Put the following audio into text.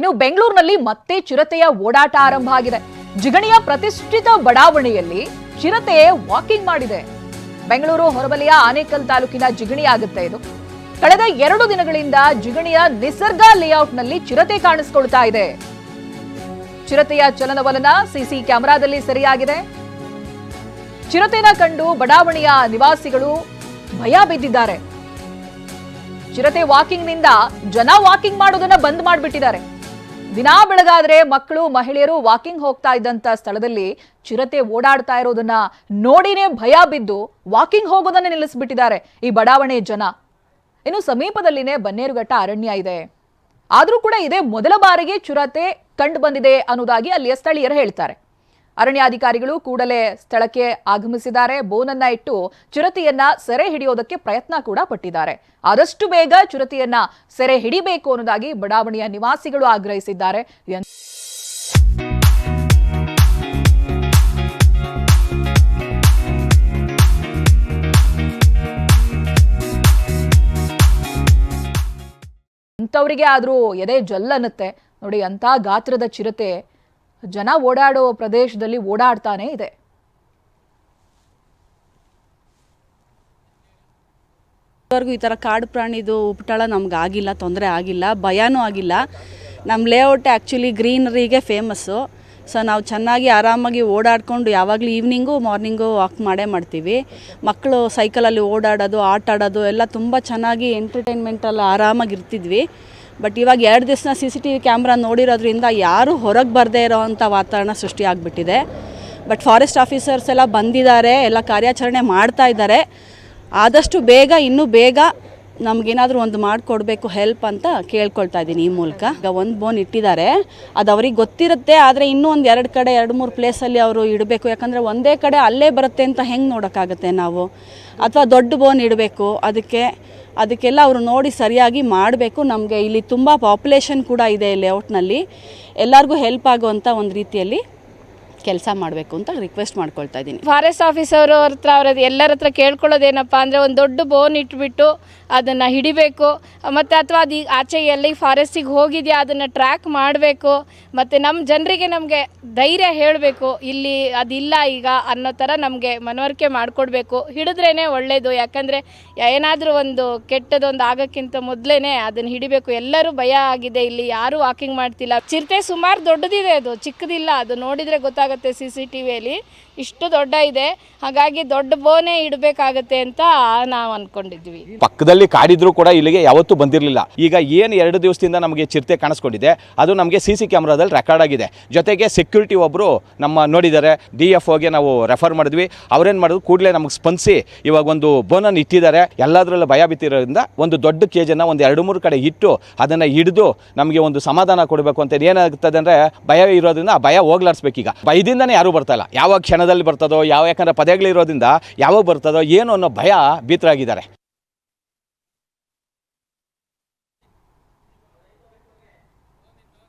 ಇನ್ನು ಬೆಂಗಳೂರಿನಲ್ಲಿ ಮತ್ತೆ ಚಿರತೆಯ ಓಡಾಟ ಆರಂಭ ಆಗಿದೆ. ಜಿಗಣಿಯ ಪ್ರತಿಷ್ಠಿತ ಬಡಾವಣೆಯಲ್ಲಿ ಚಿರತೆ ವಾಕಿಂಗ್ ಮಾಡಿದೆ. ಬೆಂಗಳೂರು ಹೊರವಲಯ ಆನೇಕಲ್ ತಾಲೂಕಿನ ಜಿಗಣಿ ಆಗುತ್ತೆ ಇದು. ಕಳೆದ ಎರಡು ದಿನಗಳಿಂದ ಜಿಗಣಿಯ ನಿಸರ್ಗ ಲೇಔಟ್ನಲ್ಲಿ ಚಿರತೆ ಕಾಣಿಸ್ಕೊಳ್ತಾ ಇದೆ. ಚಿರತೆಯ ಚಲನವಲನ ಸಿಸಿ ಕ್ಯಾಮೆರಾದಲ್ಲಿ ಸರಿಯಾಗಿದೆ. ಚಿರತೆನ ಕಂಡು ಬಡಾವಣೆಯ ನಿವಾಸಿಗಳು ಭಯ ಬಿದ್ದಿದ್ದಾರೆ. ಚಿರತೆ ವಾಕಿಂಗ್ನಿಂದ ಜನ ವಾಕಿಂಗ್ ಮಾಡೋದನ್ನ ಬಂದ್ ಮಾಡ್ಬಿಟ್ಟಿದ್ದಾರೆ. ದಿನಾ ಬೆಳಗಾದ್ರೆ ಮಕ್ಕಳು, ಮಹಿಳೆಯರು ವಾಕಿಂಗ್ ಹೋಗ್ತಾ ಇದ್ದಂತ ಸ್ಥಳದಲ್ಲಿ ಚಿರತೆ ಓಡಾಡ್ತಾ ಇರೋದನ್ನ ನೋಡಿನೇ ಭಯ ಬಿದ್ದು ವಾಕಿಂಗ್ ಹೋಗೋದನ್ನ ನಿಲ್ಲಿಸ್ಬಿಟ್ಟಿದ್ದಾರೆ ಈ ಬಡಾವಣೆ ಜನ. ಇನ್ನು ಸಮೀಪದಲ್ಲಿನೇ ಬನ್ನೇರುಘಟ್ಟ ಅರಣ್ಯ ಇದೆ. ಆದ್ರೂ ಕೂಡ ಇದೇ ಮೊದಲ ಬಾರಿಗೆ ಚಿರತೆ ಕಂಡು ಬಂದಿದೆ ಅನ್ನೋದಾಗಿ ಅಲ್ಲಿಯ ಸ್ಥಳೀಯರು ಹೇಳ್ತಾರೆ. ಅರಣ್ಯಾಧಿಕಾರಿಗಳು ಕೂಡಲೇ ಸ್ಥಳಕ್ಕೆ ಆಗಮಿಸಿದ್ದಾರೆ. ಬೋನನ್ನ ಇಟ್ಟು ಚಿರತೆಯನ್ನ ಸೆರೆ ಹಿಡಿಯೋದಕ್ಕೆ ಪ್ರಯತ್ನ ಕೂಡ ಪಟ್ಟಿದ್ದಾರೆ. ಆದಷ್ಟು ಬೇಗ ಚಿರತೆಯನ್ನ ಸೆರೆ ಹಿಡಿಬೇಕು ಅನ್ನೋದಾಗಿ ಬಡಾವಣೆಯ ನಿವಾಸಿಗಳು ಆಗ್ರಹಿಸಿದ್ದಾರೆ. ಎನ್- ಆದರೂ ಎದೆ ಜಲ್ಲನ್ನುತ್ತೆ. ನೋಡಿ ಅಂತ ಗಾತ್ರದ ಚಿರತೆ ಜನ ಓಡಾಡೋ ಪ್ರದೇಶದಲ್ಲಿ ಓಡಾಡ್ತಾನೆ ಇದೆ. ಈ ಥರ ಕಾಡು ಪ್ರಾಣಿದು ಉಪಟಳ ನಮ್ಗೆ ಆಗಿಲ್ಲ, ತೊಂದರೆ ಆಗಿಲ್ಲ, ಭಯನೂ ಆಗಿಲ್ಲ. ನಮ್ಮ ಲೇಔಟ್ ಆ್ಯಕ್ಚುಲಿ ಗ್ರೀನರಿಗೆ ಫೇಮಸ್ಸು ಸೊ ನಾವು ಚೆನ್ನಾಗಿ ಆರಾಮಾಗಿ ಓಡಾಡಿಕೊಂಡು ಯಾವಾಗಲೂ ಈವ್ನಿಂಗು ಮಾರ್ನಿಂಗು ವಾಕ್ ಮಾಡೇ ಮಾಡ್ತೀವಿ. ಮಕ್ಕಳು ಸೈಕಲಲ್ಲಿ ಓಡಾಡೋದು ಆಟ ಆಡೋದು ಎಲ್ಲ ತುಂಬ ಚೆನ್ನಾಗಿ ಎಂಟರ್ಟೈನ್ಮೆಂಟಲ್ಲಿ ಆರಾಮಾಗಿ ಇರ್ತಿದ್ವಿ ಬಟ್ ಇವಾಗ ಎರಡು ದಿವಸ C C T V camera ನೋಡಿರೋದ್ರಿಂದ ಯಾರೂ ಹೊರಗೆ ಬರದೇ ಇರೋವಂಥ ವಾತಾವರಣ ಸೃಷ್ಟಿಯಾಗಿಬಿಟ್ಟಿದೆ ಬಟ್ ಫಾರೆಸ್ಟ್ ಆಫೀಸರ್ಸ್ ಎಲ್ಲ ಬಂದಿದ್ದಾರೆ, ಎಲ್ಲ ಕಾರ್ಯಾಚರಣೆ ಮಾಡ್ತಾ ಇದ್ದಾರೆ. ಆದಷ್ಟು ಬೇಗ, ಇನ್ನೂ ಬೇಗ ನಮಗೇನಾದರೂ ಒಂದು ಮಾಡಿಕೊಡ್ಬೇಕು ಹೆಲ್ಪ್ ಅಂತ ಕೇಳ್ಕೊಳ್ತಾ ಇದ್ದೀನಿ ಈ ಮೂಲಕ. ಈಗ ಒಂದು ಬೋನ್ ಇಟ್ಟಿದ್ದಾರೆ. ಅದು ಅವ್ರಿಗೆ ಗೊತ್ತಿರುತ್ತೆ, ಆದರೆ ಇನ್ನೂ ಒಂದು ಎರಡು ಕಡೆ, ಎರಡು ಮೂರು ಪ್ಲೇಸಲ್ಲಿ ಅವರು ಇಡಬೇಕು. ಯಾಕಂದರೆ ಒಂದೇ ಕಡೆ ಅಲ್ಲೇ ಬರುತ್ತೆ ಅಂತ ಹೆಂಗೆ ನೋಡೋಕ್ಕಾಗುತ್ತೆ ನಾವು? ಅಥವಾ ದೊಡ್ಡ ಬೋನ್ ಇಡಬೇಕು, ಅದಕ್ಕೆ, ಅದಕ್ಕೆಲ್ಲ ಅವರು ನೋಡಿ ಸರಿಯಾಗಿ ಮಾಡಬೇಕು. ನಮಗೆ ಇಲ್ಲಿ ತುಂಬ ಪಾಪ್ಯುಲೇಷನ್ ಕೂಡ ಇದೆ ಲೇಔಟ್ನಲ್ಲಿ ಎಲ್ಲರಿಗೂ ಹೆಲ್ಪ್ ಆಗುವಂಥ ಒಂದು ರೀತಿಯಲ್ಲಿ ಕೆಲಸ ಮಾಡಬೇಕು ಅಂತ ರಿಕ್ವೆಸ್ಟ್ ಮಾಡ್ಕೊಳ್ತಾ ಇದ್ದೀನಿ. ಫಾರೆಸ್ಟ್ ಆಫೀಸರ್ ಹತ್ರ, ಅವ್ರ ಎಲ್ಲರ ಹತ್ರ ಕೇಳ್ಕೊಳ್ಳೋದೇನಪ್ಪ ಅಂದರೆ ಒಂದು ದೊಡ್ಡ ಬೋನ್ ಇಟ್ಬಿಟ್ಟು ಅದನ್ನು ಹಿಡಿಬೇಕು. ಮತ್ತು ಅಥವಾ ಅದು ಆಚೆ ಎಲ್ಲಿ ಫಾರೆಸ್ಟಿಗೆ ಹೋಗಿದೆಯಾ, ಅದನ್ನು ಟ್ರ್ಯಾಕ್ ಮಾಡಬೇಕು. ಮತ್ತು ನಮ್ಮ ಜನರಿಗೆ ನಮಗೆ ಧೈರ್ಯ ಹೇಳಬೇಕು, ಇಲ್ಲಿ ಅದಿಲ್ಲ ಈಗ ಅನ್ನೋ ಥರ ನಮಗೆ ಮನವರಿಕೆ ಮಾಡಿಕೊಡ್ಬೇಕು. ಹಿಡಿದ್ರೇ ಒಳ್ಳೆಯದು ಯಾಕಂದರೆ ಏನಾದರೂ ಒಂದು ಕೆಟ್ಟದೊಂದು ಆಗೋಕ್ಕಿಂತ ಮೊದಲೇ ಅದನ್ನು ಹಿಡಿಬೇಕು. ಎಲ್ಲರೂ ಭಯ ಆಗಿದೆ, ಇಲ್ಲಿ ಯಾರೂ ವಾಕಿಂಗ್ ಮಾಡ್ತಿಲ್ಲ. ಚಿರತೆ ಸುಮಾರು ದೊಡ್ಡದಿದೆ ಅದು, ಚಿಕ್ಕದಿಲ್ಲ, ಅದು ನೋಡಿದರೆ ಗೊತ್ತಾಗುತ್ತೆ ಸಿ ಸಿ ಟಿ ವಿಯಲ್ಲಿ. ಇಷ್ಟು ದೊಡ್ಡ ಇದೆ, ಹಾಗಾಗಿ ದೊಡ್ಡ ಬೋನೇ ಇಡಬೇಕಾಗತ್ತೆ ಅಂತ ನಾವು ಅನ್ಕೊಂಡಿದ್ವಿ. ಪಕ್ಕದಲ್ಲಿ ಕಾಡಿದ್ರು ಕೂಡ ಇಲ್ಲಿಗೆ ಯಾವತ್ತೂ ಬಂದಿರಲಿಲ್ಲ. ಈಗ ಏನು ಎರಡು ದಿವಸದಿಂದ ನಮಗೆ ಚಿರತೆ ಕಾಣಿಸ್ಕೊಂಡಿದೆ, ಅದು ನಮಗೆ ಸಿ ಸಿ ಕ್ಯಾಮ್ರಾದಲ್ಲಿ ರೆಕಾರ್ಡ್ ಆಗಿದೆ. ಜೊತೆಗೆ ಸೆಕ್ಯೂರಿಟಿ ಒಬ್ಬರು ನಮ್ಮ ನೋಡಿದ್ದಾರೆ, ಡಿ ಎಫ್ ಓಗೆ ನಾವು ರೆಫರ್ ಮಾಡಿದ್ವಿ. ಅವ್ರೇನು ಮಾಡಿದ್ರು, ಕೂಡಲೇ ನಮಗೆ ಸ್ಪಂದಿಸಿ ಇವಾಗ ಒಂದು ಬೋನನ್ನು ಇಟ್ಟಿದ್ದಾರೆ. ಎಲ್ಲದರಲ್ಲೂ ಭಯ ಬಿತ್ತಿರೋದ್ರಿಂದ ಒಂದು ದೊಡ್ಡ ಕೇಜನ್ನು ಒಂದು ಎರಡು ಮೂರು ಕಡೆ ಇಟ್ಟು ಅದನ್ನು ಹಿಡಿದು ನಮಗೆ ಒಂದು ಸಮಾಧಾನ ಕೊಡಬೇಕು ಅಂತ ಏನಾಗ್ತದೆ ಅಂದರೆ ಭಯ ಇರೋದ್ರಿಂದ ಆ ಭಯ ಹೋಗ್ಲಾಡ್ಸ್ಬೇಕೀಗ ಭಯದಿಂದನೇ ಯಾರೂ ಬರ್ತಾ ಇಲ್ಲ. ಯಾವ ಕ್ಷಣದಲ್ಲಿ ಬರ್ತದೋ ಯಾವ ಯಾಕಂದರೆ ಪದಗಳಿರೋದ್ರಿಂದ ಯಾವಾಗ ಬರ್ತದೋ ಏನು ಅನ್ನೋ ಭಯ ಭೀತರಾಗಿದ್ದಾರೆ.